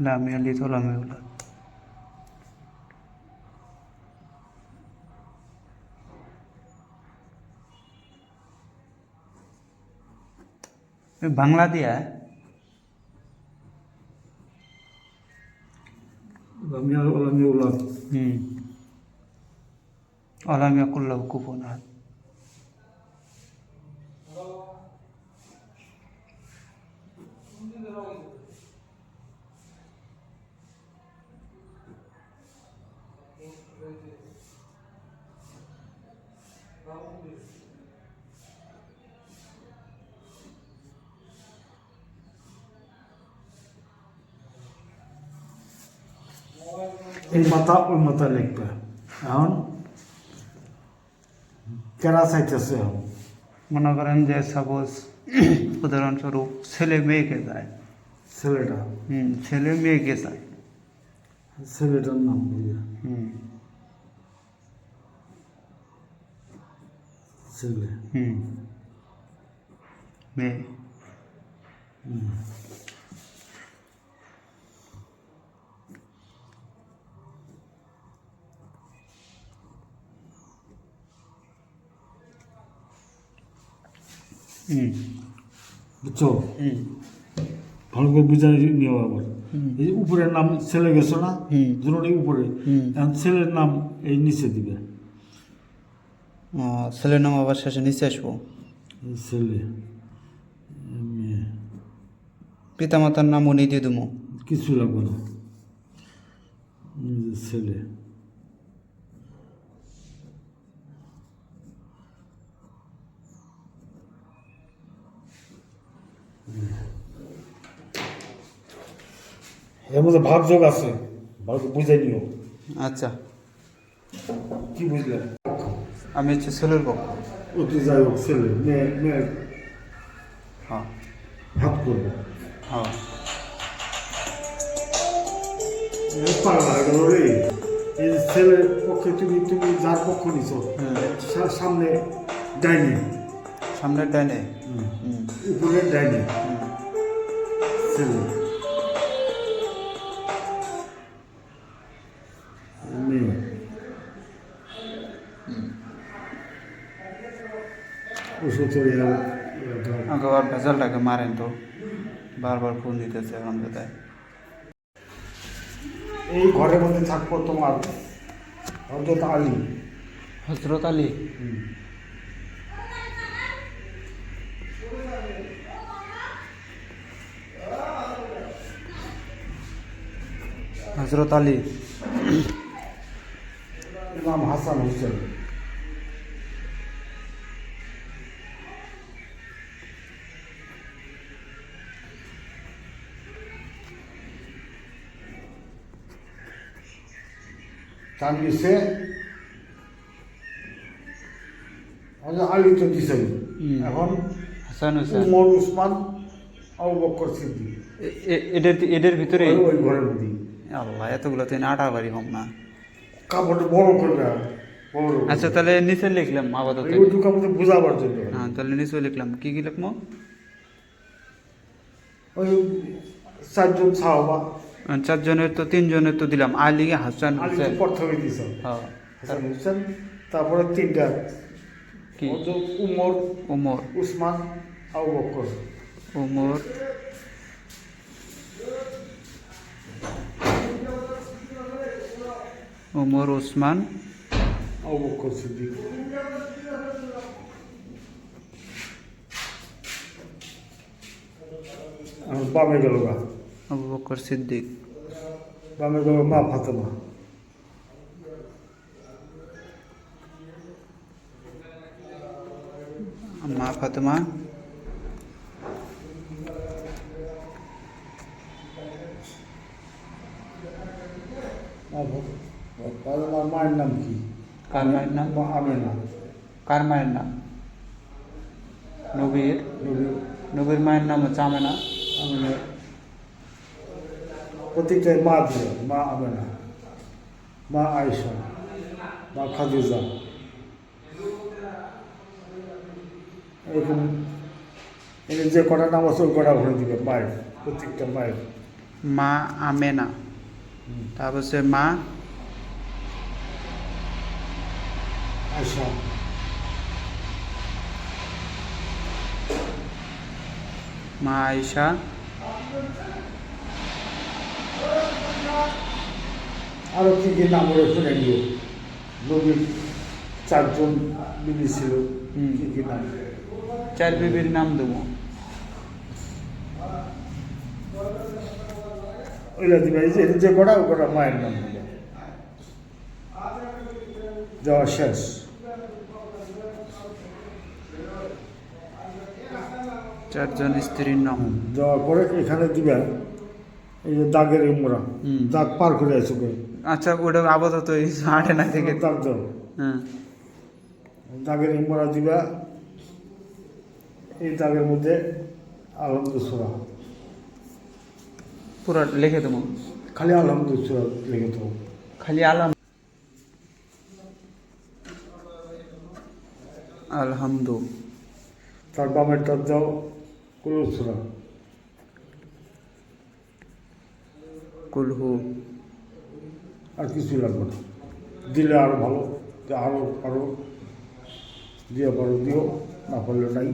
नामी अली थोला मेवला बांग्ला दिया है। अलामिया अलामिया उला हम्म। अलामिया कुल्ला कुफोनात এই মাথা ওই মাথা লিখবে এখন কেনা চাইতেছে এখন মনে করেন যে সাপোজ উদাহরণস্বরূপ ছেলে মেয়েকে যায় ছেলেটা হুম ছেলে মেয়েকে যায় ছেলেটার নাম বুঝে হুম ছেলে হুম মেয়ে হুম বুঝছ? ভালো করে বুঝে নিও আবার। এই যে উপরের নাম ছেলে গেছো না। দুটোই উপরে। এখন ছেলের নাম এই নিচে দিবে। ছেলের নাম আবার শেষে নিচে আসব। ছেলে পিতামাতার নাম উনি দিয়ে দেবো কিছু লাগবে না। ছেলে। এর মধ্যে ভাগযোগ আছে। ভালো বুঝাই নিও। আচ্ছা। কি বুঝলে? আমি হচ্ছে ছেলের পক্ষ অতি যাই হোক ছেলে। মেয়ে মেয়ে হ্যাঁ। ভাগ করব। হ্যাঁ। পাগলা গেল রে। এই ছেলের পক্ষে তুমি তুমি যার পক্ষ নিছো। সামনে ডাইনি। সামনের ডাইনে? হুম। উপরে ডাইনি। আবার ভেজালটাকে মারেন তো। বারবার ফোন দিতেছে এখন কোথায় এই ঘরের মধ্যে থাকব তোমার হজরত আলী। হজরত আলী? হজরত আলী। ইমাম হাসান হোসেন। তার নিচে আলী তো দিছেন হুম। এখন হাসান হোসেন। উমর উসমান আবু বকর সিদ্দিক। এদের এদের ভিতরে ওই ঘরের মধ্যে আল্লাহ এতগুলো তো আটা বাড়ি হোম না। কাপড়টা বড় করবে আচ্ছা তাহলে নিচে লিখলাম আপাতত ওইটুকু আমাদের বোঝাবার জন্য। হ্যাঁ তাহলে নিচে লিখলাম। কি কি লিখব? ওই চারজন সাহবা। চারজনের তো তিনজনের তো দিলাম। আলী হাসান হোসেন। প্রথমে দিছ হ্যাঁ। হাসান হোসেন তারপরে তিনটা। কি? উমর ওমর উসমান আবু বকর। ওমর ওমর ওসমান বামে গেল আবু বকর সিদ্দিক বামে গেল মা ফাতেমা মা ফাতেমা মা ফাতেমার মায়ের নাম কি? কার মায়ের নাম? আমেনা কার মায়ের নাম? নবীর। নবী নবীর মায়ের নাম হচ্ছে আমেনা। আমেনা। প্রত্যেকটাই মা দিল মা আমেনা মা আয়েশা মা খাদিজা। এরকম এর যে কটা নাম আছে ওই কটা ভরে দিবে মায়ের প্রত্যেকটা মায়ের। মা আমেনা। তারপর হচ্ছে মা আয়সা মা আয়সা আরও কি কি নাম ওরা শুনে নিও নবীর চারজন বিবি ছিল। কি কি নাম? চার বিবির নাম দেবো। দিবে এই যে যে কটা ও কটা মায়ের নাম দিবে যাওয়া শেষ। চারজন স্ত্রীর নাম। যাওয়ার পরে এখানে দিবে এই যে দাগের উমরা হুম। দাগ পার করে আছে করে আচ্ছা ওটা আপাতত এই আটে না থেকে। দাগ দাও। হ্যাঁ। দাগের উমরা দিবা এই দাগের মধ্যে আলহামদুসুরা পুরা লিখে দেবো। খালি আলহামদুসুরা লিখে দেবো। খালি আলাম আলহামদু তার বামের তার দাও কুলুসুরা কুলহু। আর কিছুই লাগবে না। দিলে আরও ভালো আরও আরও দিয়ে পারো দিও না পারলে নাই।